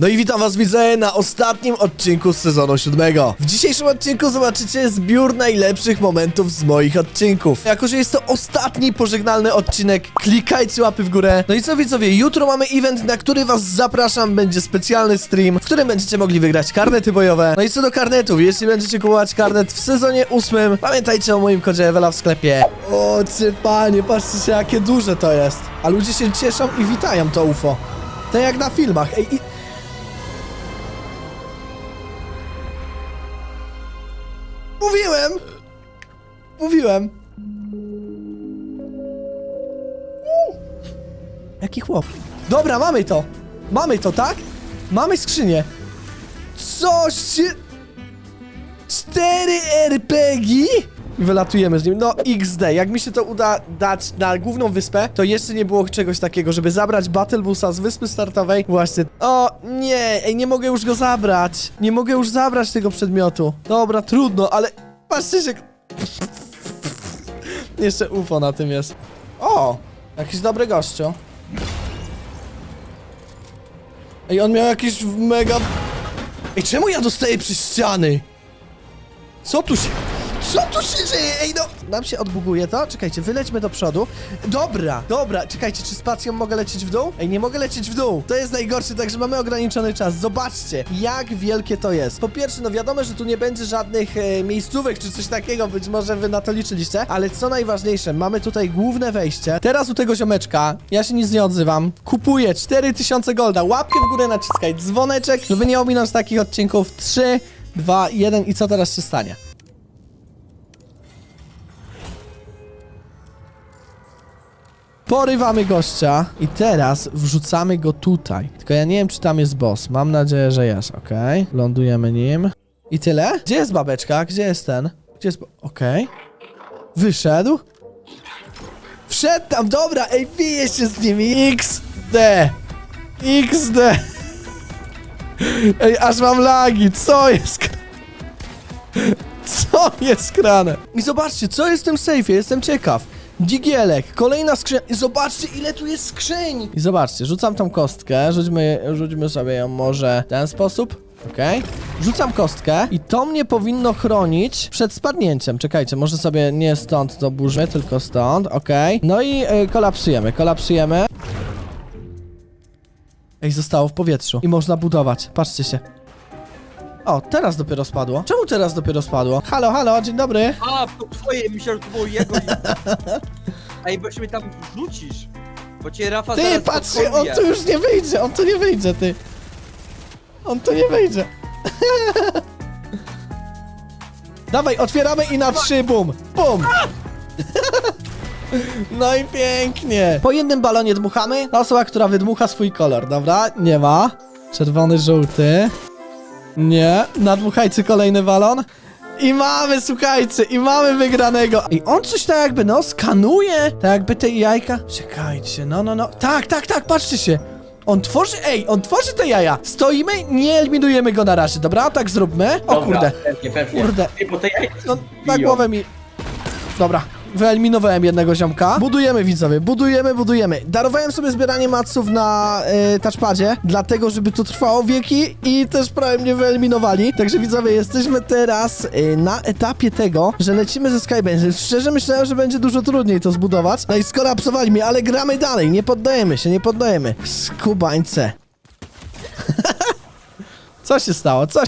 No i witam was widzę na ostatnim odcinku z sezonu siódmego. W dzisiejszym odcinku zobaczycie zbiór najlepszych momentów z moich odcinków. Jako, że jest to ostatni pożegnalny odcinek, klikajcie łapy w górę. No i co widzowie, jutro mamy event, na który was zapraszam. Będzie specjalny stream, w którym będziecie mogli wygrać karnety bojowe. No i co do karnetów, jeśli będziecie kupować karnet w sezonie ósmym, pamiętajcie o moim kodzie Ewela w sklepie. O, czy panie, patrzcie się jakie duże to jest. A ludzie się cieszą i witają to UFO. To jak na filmach. Ej, i... Mówiłem! Jaki chłop. Dobra, mamy to! Mamy to, tak? Mamy skrzynię. Coś się... Cztery RPG? I wylatujemy z nim. No XD, jak mi się to uda dać na główną wyspę, to jeszcze nie było czegoś takiego, żeby zabrać Battle Busa z wyspy startowej. Właśnie. O, nie, ej, nie mogę już go zabrać. Nie mogę już zabrać tego przedmiotu. Dobra, trudno, ale patrzcie się... Jeszcze UFO na tym jest. O, jakiś dobry gościu. Ej, on miał jakiś mega... Ej, czemu ja dostaję przez ściany? Co tu się... Co tu się dzieje? Ej, no... Nam się odbuguje to? Czekajcie, wylećmy do przodu. Dobra, dobra, czekajcie, czy spacją mogę lecieć w dół? Ej, nie mogę lecieć w dół. To jest najgorsze, także mamy ograniczony czas. Zobaczcie, jak wielkie to jest. Po pierwsze, no wiadomo, że tu nie będzie żadnych e, miejscówek czy coś takiego, być może wy na to liczyliście, ale co najważniejsze, mamy tutaj główne wejście. Teraz u tego ziomeczka, ja się nic nie odzywam, kupuję 4000 golda, łapkę w górę naciskaj, dzwoneczek, żeby nie ominąć takich odcinków. 3, 2, 1 i co teraz się stanie? Porywamy gościa i teraz wrzucamy go tutaj. Tylko ja nie wiem, czy tam jest boss. Mam nadzieję, że jest, okej. Lądujemy nim. I tyle? Gdzie jest babeczka? Gdzie jest ten? Gdzie jest... Okej. Wyszedł? Wszedł tam, dobra, ej, bije się z nimi. XD. XD. Ej, aż mam lagi, co jest... Co jest krane? I zobaczcie, co jest w tym sejfie, jestem ciekaw. Digielek, kolejna skrzynia. I zobaczcie, ile tu jest skrzyń. I zobaczcie, rzucam tą kostkę, rzućmy, rzućmy sobie ją może w ten sposób. Okej. Rzucam kostkę i to mnie powinno chronić przed spadnięciem. Czekajcie, może sobie nie stąd to burzmy, tylko stąd. Okej. No i y, kolapsujemy, kolapsujemy. Ej, zostało w powietrzu i można budować. Patrzcie się. O, teraz dopiero spadło. Czemu teraz dopiero spadło? Halo, halo, dzień dobry. A, to twoje, myślałem, że to było jego. Ej, bo się mnie tam rzucisz. Bo cię Rafa Ty, zaraz patrzcie, on tu już nie wyjdzie, on tu nie wyjdzie, ty. On tu nie wyjdzie. Dawaj, otwieramy i na trzy, bum, bum. No i pięknie. Po jednym balonie dmuchamy. Ta osoba, która wydmucha swój kolor, dobra? Nie ma. Czerwony, żółty. Nie. Nadmuchajcie kolejny balon. I mamy, słuchajcie, i mamy wygranego. I on coś tak jakby, no, skanuje. Tak jakby te jajka. Czekajcie, no, no, no. Tak, tak, tak, patrzcie się. On tworzy, ej, on tworzy te jaja. Stoimy, nie eliminujemy go na razie, dobra? Tak zróbmy. O Dobra, kurde. Pewnie, pewnie. Kurde. Ej, bo te jajka No, na biją. głowę mi... Dobra. Wyeliminowałem jednego ziomka. Budujemy, widzowie, budujemy, budujemy. Darowałem sobie zbieranie maców na y, touchpadzie, dlatego, żeby to trwało wieki i też prawie mnie wyeliminowali. Także, widzowie, jesteśmy teraz y, na etapie tego, że lecimy ze Skybase. Szczerze myślałem, że będzie dużo trudniej to zbudować. No i skolapsowali mnie, ale gramy dalej, nie poddajemy się, nie poddajemy. Skubańce. Co się stało? Co?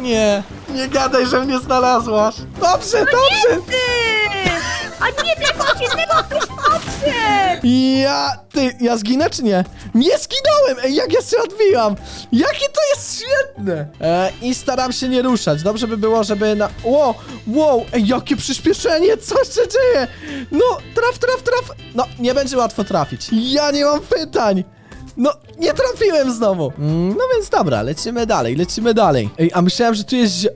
Nie, nie gadaj, że mnie znalazłaś. Dobrze, dobrze. Ty! A nie tego innego ktoś podszedł! Ja, ty, ja zginę czy nie? Nie zginąłem! Ej, jak ja się odbijam! Jakie to jest świetne! E, I staram się nie ruszać. Dobrze by było, żeby na... Wow, wow, ej, jakie przyspieszenie! Co się dzieje? No, traf, traf, traf! No, nie będzie łatwo trafić. Ja nie mam pytań! No, nie trafiłem znowu! Mm, no więc dobra, lecimy dalej, lecimy dalej. Ej, a myślałem, że tu jest...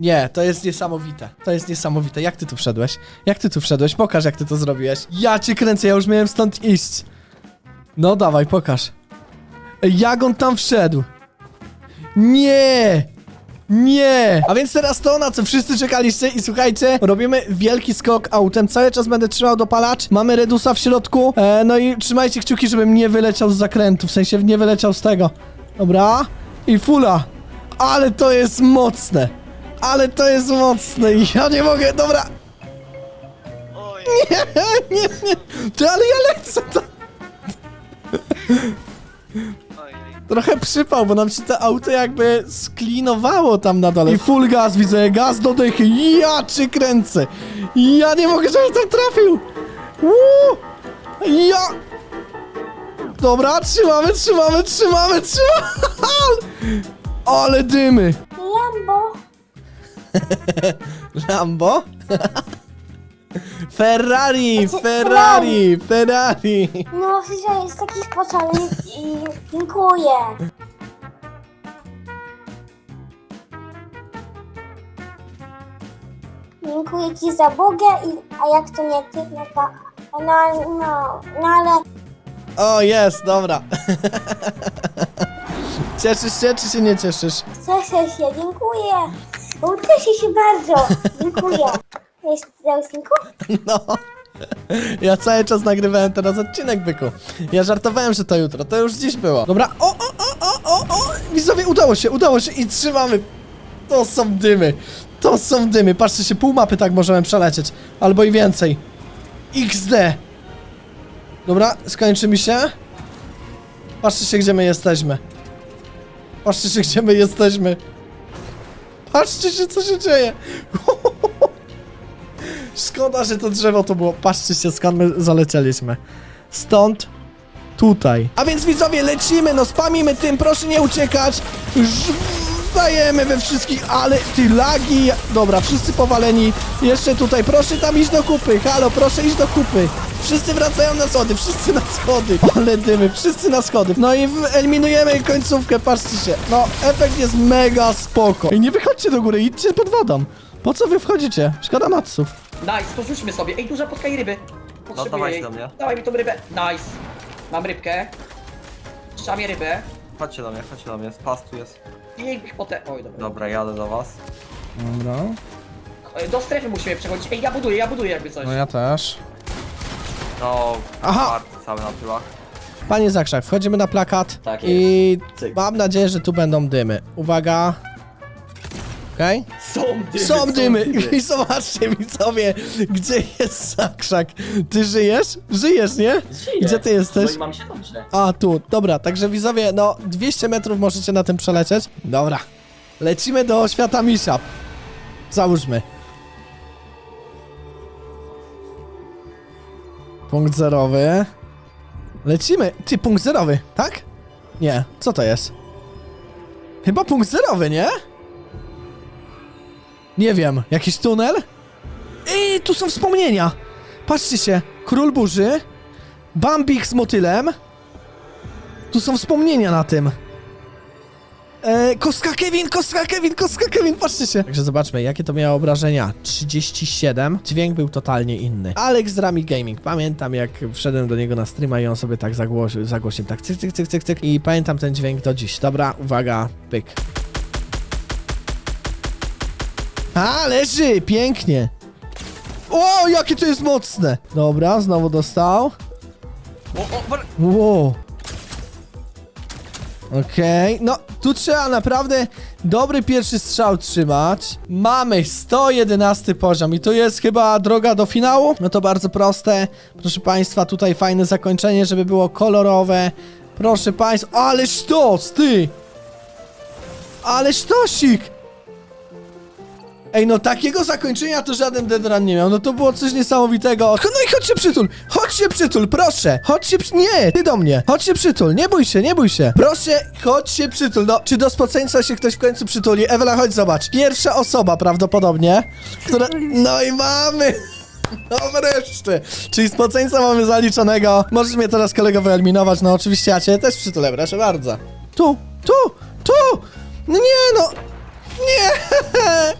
Nie, to jest niesamowite. To jest niesamowite. Jak ty tu wszedłeś? Jak ty tu wszedłeś? Pokaż, jak ty to zrobiłeś. Ja cię kręcę, ja już miałem stąd iść. No dawaj, pokaż. Ej, jak on tam wszedł? Nie! Nie! A więc teraz to, na co wszyscy czekaliście i słuchajcie, robimy wielki skok autem, cały czas będę trzymał dopalacz, mamy Redusa w środku, e, no i trzymajcie kciuki, żebym nie wyleciał z zakrętu, w sensie nie wyleciał z tego. Dobra, i fula. Ale to jest mocne, ale to jest mocne ja nie mogę, dobra. Nie, nie, nie, Ty, ale ja lecę to. Trochę przypał, bo nam się to auto jakby sklinowało tam na dole. I full gaz, widzę, gaz do dychy. Ja cię kręcę. Ja nie mogę, żebym tam trafił. Uuu. Ja... Dobra, trzymamy, trzymamy, trzymamy, trzymamy. Ale dymy. Lambo. Lambo? Ferrari, Ferrari, Ferrari. No, że jest taki spocony i dziękuję. Dziękuję ci za Bogę, i, a jak to nie ty, no to... No, no, no ale O, jest, dobra. Cieszysz się, czy się nie cieszysz? cieszę się, dziękuję. Cieszę się bardzo, dziękuję. Jest Zausinku? No. Ja cały czas nagrywałem teraz odcinek, byku. Ja żartowałem, że to jutro, to już dziś było. Dobra, o, o, o, o, o, o! Widzowie, udało się, udało się i trzymamy. To są dymy. To są dymy. Patrzcie się, pół mapy tak możemy przelecieć. Albo i więcej. XD. Dobra, skończy mi się. Patrzcie się, gdzie my jesteśmy. Patrzcie się, gdzie my jesteśmy. Patrzcie się, co się dzieje. Szkoda, że to drzewo to było. Patrzcie się, skąd my zalecieliśmy. Stąd tutaj. A więc widzowie, lecimy, no spamimy tym, proszę nie uciekać. Dajemy we wszystkich, ale ty lagi. Dobra, wszyscy powaleni. Jeszcze tutaj, proszę tam iść do kupy. Halo, proszę iść do kupy. Wszyscy wracają na schody, wszyscy na schody. Ale dymy, wszyscy na schody. No i eliminujemy końcówkę, patrzcie się. No, efekt jest mega spoko. I nie wychodźcie do góry, idźcie pod wodą. Po co wy wchodzicie? Szkoda matsów. Nice, to rzućmy sobie. Ej, duża potka i ryby. Potrzebuję dawaj jej. do mnie. Dawaj mi tą rybę. Nice. Mam rybkę. Trzymam rybę. Chodźcie do mnie, chodźcie do mnie, spas tu jest. I ich potem... Oj, dobra. Dobra, jadę do was. Dobra. Do strefy musimy przechodzić. Ej, ja buduję, ja buduję jakby coś. No ja też. No, Aha! party cały na tyłach. Panie Zakrzak, wchodzimy na plakat Tak i mam nadzieję, że tu będą dymy. Uwaga. Okej? Są dymy, Są dymy! I zobaczcie widzowie, gdzie jest Zakrzak. Ty żyjesz? Żyjesz, nie? Żyję. Gdzie ty jesteś? No i mam się dobrze. A, tu, dobra, także widzowie, no 200 metrów możecie na tym przelecieć. Dobra, lecimy do świata Misha. Załóżmy. Punkt zerowy. Lecimy. Ty, punkt zerowy, tak? Nie, co to jest? Chyba punkt zerowy, nie? Nie wiem, jakiś tunel? Ej, tu są wspomnienia! Patrzcie się, król burzy, Bambik z motylem. Tu są wspomnienia na tym. E, kostka Kevin, kostka Kevin, kostka Kevin, patrzcie się. Także zobaczmy, jakie to miało obrażenia. 37. Dźwięk był totalnie inny. Alex z Rami Gaming. Pamiętam, jak wszedłem do niego na streama i on sobie tak zagłosił, zagłosił tak cyk, cyk, cyk, cyk, cyk. I pamiętam ten dźwięk do dziś. Dobra, uwaga, pyk. A, leży, pięknie. O, jakie to jest mocne. Dobra, znowu dostał. O, o, war... Wow. Okej, no tu trzeba naprawdę dobry pierwszy strzał trzymać. Mamy 111 poziom i to jest chyba droga do finału. No to bardzo proste. Proszę Państwa, tutaj fajne zakończenie, żeby było kolorowe. Proszę Państwa, ale sztos, ty! Ale sztosik! Ej, no takiego zakończenia to żaden Dead Run nie miał, no to było coś niesamowitego. No i chodźcie przytul, chodźcie przytul, proszę, chodźcie przy... Nie, ty do mnie, chodźcie przytul, nie bój się, nie bój się. Proszę, chodźcie przytul, no, czy do spoceńca się ktoś w końcu przytuli? Ewela, chodź zobacz. Pierwsza osoba prawdopodobnie, która... No i mamy... No wreszcie! Czyli spoceńca mamy zaliczonego. Możesz mnie teraz kolego wyeliminować, no oczywiście ja cię też przytulę, proszę bardzo. Tu, tu, tu! No nie no! Nie!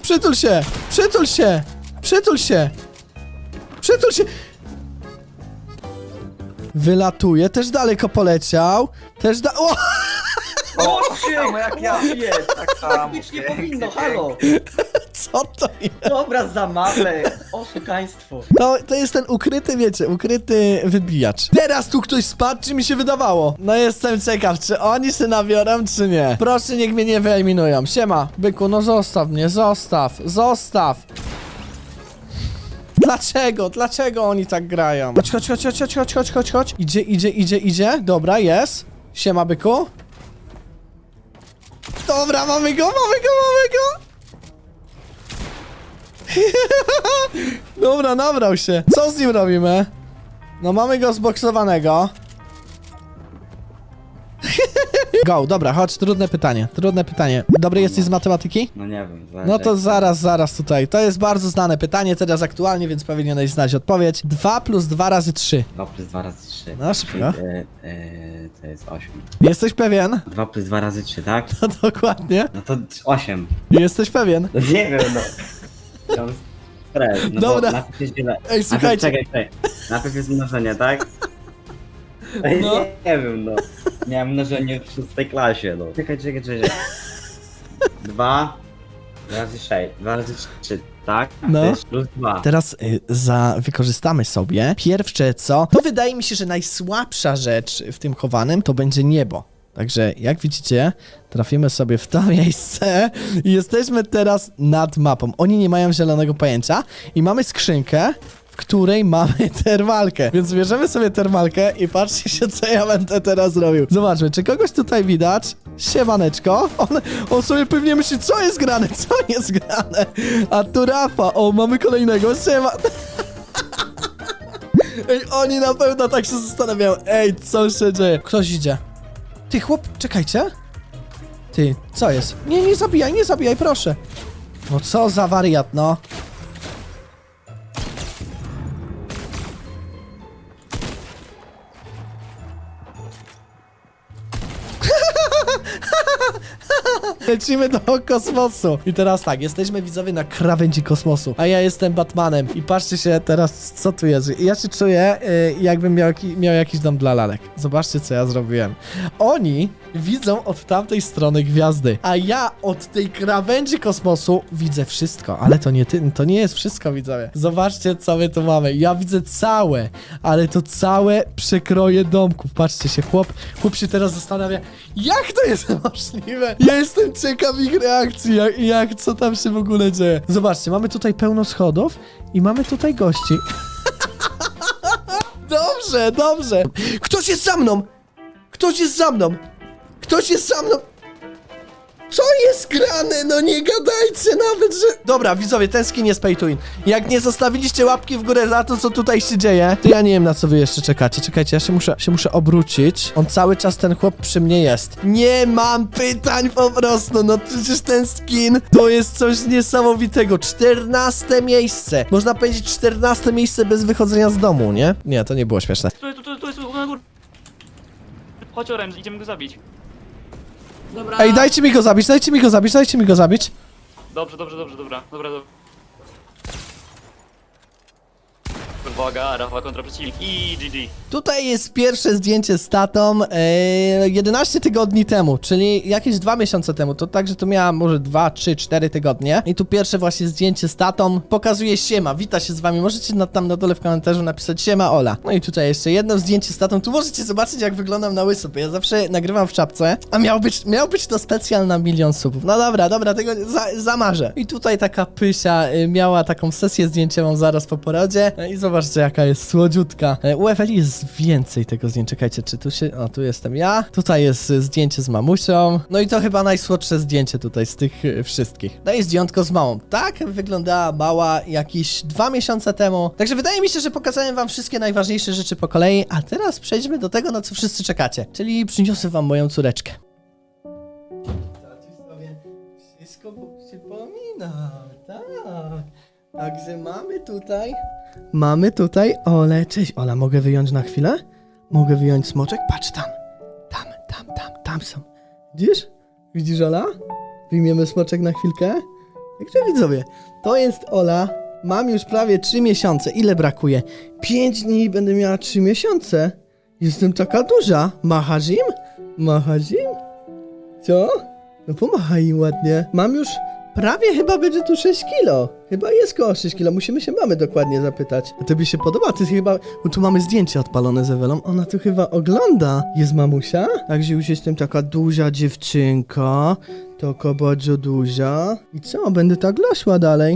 Przytul się! Przytul się! Przytul się! Przytul się! Wylatuje, też daleko poleciał. Też da... O! O, tak jak ja. Tak jest, tak samo. nie powinno, halo! Co to jest? Dobra, zamawę! Oszukaństwo! No to jest ten ukryty, wiecie, ukryty wybijacz. Teraz tu ktoś spadł, czy mi się wydawało? No jestem ciekaw, czy oni się nabiorą, czy nie. Proszę, niech mnie nie wyeliminują. Siema, byku, no zostaw mnie, zostaw, zostaw. Dlaczego? Dlaczego oni tak grają? Chodź, chodź, chodź, chodź, chodź, chodź, chodź, chodź. Idzie, idzie, idzie, idzie. Dobra, jest. Siema, byku. Dobra, mamy go, mamy go, mamy go. Dobra, nabrał się. Co z nim robimy? No mamy go zboksowanego. Go, dobra, chodź, trudne pytanie, trudne pytanie. Dobry jesteś z matematyki? No nie wiem. zależy No to jak- zaraz, zaraz tutaj. To jest bardzo znane pytanie teraz aktualnie, więc powinieneś znać odpowiedź. 2 plus 2 razy 3. 2 plus 2 razy 3. No, szybko. E, e, to jest 8. Jesteś pewien? 2 plus 2 razy 3, tak? No dokładnie. No to 8. Jesteś pewien? No nie wiem, no. Mam stres, no Dobra. najpierw jest. Ej, słuchajcie. Najpierw, czekaj, czekaj. Najpierw jest mnożenie, tak? No. nie, nie wiem, no. Miałem mnożenie w szóstej klasie, no. Czekaj, czekaj, czekaj. 2 razy 6, 2 razy 3, tak? No. To jest plus 2. Teraz y, za, wykorzystamy sobie pierwsze co, to wydaje mi się, że najsłabsza rzecz w tym chowanym to będzie niebo. Także jak widzicie, trafimy sobie w to miejsce i jesteśmy teraz nad mapą. Oni nie mają zielonego pojęcia i mamy skrzynkę, w której mamy termalkę. Więc bierzemy sobie termalkę i patrzcie się, co ja będę teraz robił. Zobaczmy, czy kogoś tutaj widać? Siemaneczko. On, on sobie pewnie myśli, co jest grane, co jest grane. A tu Rafa, o, mamy kolejnego. Siema. Ej, oni na pewno tak się zastanawiają. Ej, co się dzieje? Ktoś idzie. Ty, chłop, czekajcie. Ty, co jest? Nie, nie zabijaj, nie zabijaj, proszę. No co za wariat, no. Lecimy do kosmosu. I teraz tak, jesteśmy widzowie na krawędzi kosmosu, a ja jestem Batmanem. I patrzcie się teraz, co tu jest. Ja się czuję, y, jakbym miał, miał jakiś dom dla lalek. Zobaczcie, co ja zrobiłem. Oni widzą od tamtej strony gwiazdy, a ja od tej krawędzi kosmosu widzę wszystko. Ale to nie, ty, to nie jest wszystko, widzowie. Zobaczcie, co my tu mamy. Ja widzę całe, ale to całe przekroje domków. Patrzcie się, chłop, chłop się teraz zastanawia, jak to jest możliwe? Ja jestem ciekaw ich reakcji, jak, jak co tam się w ogóle dzieje. Zobaczcie, mamy tutaj pełno schodów i mamy tutaj gości. Dobrze, dobrze. Ktoś jest za mną! Ktoś jest za mną! Ktoś jest za mną! Co jest grane? No nie gadajcie nawet, że... Dobra, widzowie, ten skin jest pay to win. Jak nie zostawiliście łapki w górę za to, co tutaj się dzieje, to ja nie wiem, na co wy jeszcze czekacie. Czekajcie, ja się muszę, się muszę obrócić. On cały czas, ten chłop przy mnie jest. Nie mam pytań po prostu, no przecież ten skin to jest coś niesamowitego. 14 miejsce. Można powiedzieć 14 miejsce bez wychodzenia z domu, nie? Nie, to nie było śmieszne. Tu, tu, tu, jest na górę. Chodź Orange, idziemy go zabić. Dobra. Ej, dajcie mi go zabić, dajcie mi go zabić, dajcie mi go zabić. Dobrze, dobrze, dobrze, dobra, dobra, dobra. Uwaga, Rafa kontra przeciwnik i GG. Tutaj jest pierwsze zdjęcie z tatą e, 11 tygodni temu, czyli jakieś dwa miesiące temu. To także to miała może 2, 3, 4 tygodnie. I tu pierwsze właśnie zdjęcie z tatą pokazuje siema, wita się z wami. Możecie na, tam na dole w komentarzu napisać siema Ola. No i tutaj jeszcze jedno zdjęcie z tatą. Tu możecie zobaczyć jak wyglądam na łyso, bo ja zawsze nagrywam w czapce, a miał być, miał być to specjal na milion subów. No dobra, dobra, tego za, zamarzę. I tutaj taka pysia y, miała taką sesję zdjęciową zaraz po porodzie. No I zobaczcie jaka jest słodziutka. E, U Eweli więcej tego zdjęcia. Czekajcie, czy tu się... O, tu jestem ja. Tutaj jest zdjęcie z mamusią. No i to chyba najsłodsze zdjęcie tutaj z tych y, wszystkich. No i zdjątko z małą. Tak wyglądała mała jakieś dwa miesiące temu. Także wydaje mi się, że pokazałem wam wszystkie najważniejsze rzeczy po kolei, a teraz przejdźmy do tego, na co wszyscy czekacie. Czyli przyniosę wam moją córeczkę. Wszystko przypomina, tak. Także mamy tutaj. Mamy tutaj Ole. Cześć, Ola, mogę wyjąć na chwilę? Mogę wyjąć smoczek? Patrz tam. Tam, tam, tam, tam są. Widzisz? Widzisz, Ola? Wyjmiemy smoczek na chwilkę. Także widzowie, to jest Ola. Mam już prawie 3 miesiące. Ile brakuje? 5 dni i będę miała 3 miesiące. Jestem taka duża. Machasz im? Machasz im? Co? No pomachaj im ładnie. Mam już prawie chyba będzie tu 6 kilo. Chyba jest koło 6 kilo. Musimy się mamy dokładnie zapytać. A tobie się podoba? Ty chyba... Bo tu mamy zdjęcie odpalone z Ewelą. Ona tu chyba ogląda. Jest mamusia? Także już jestem taka duża dziewczynka. Taka bardzo duża. I co? Będę tak lasła dalej.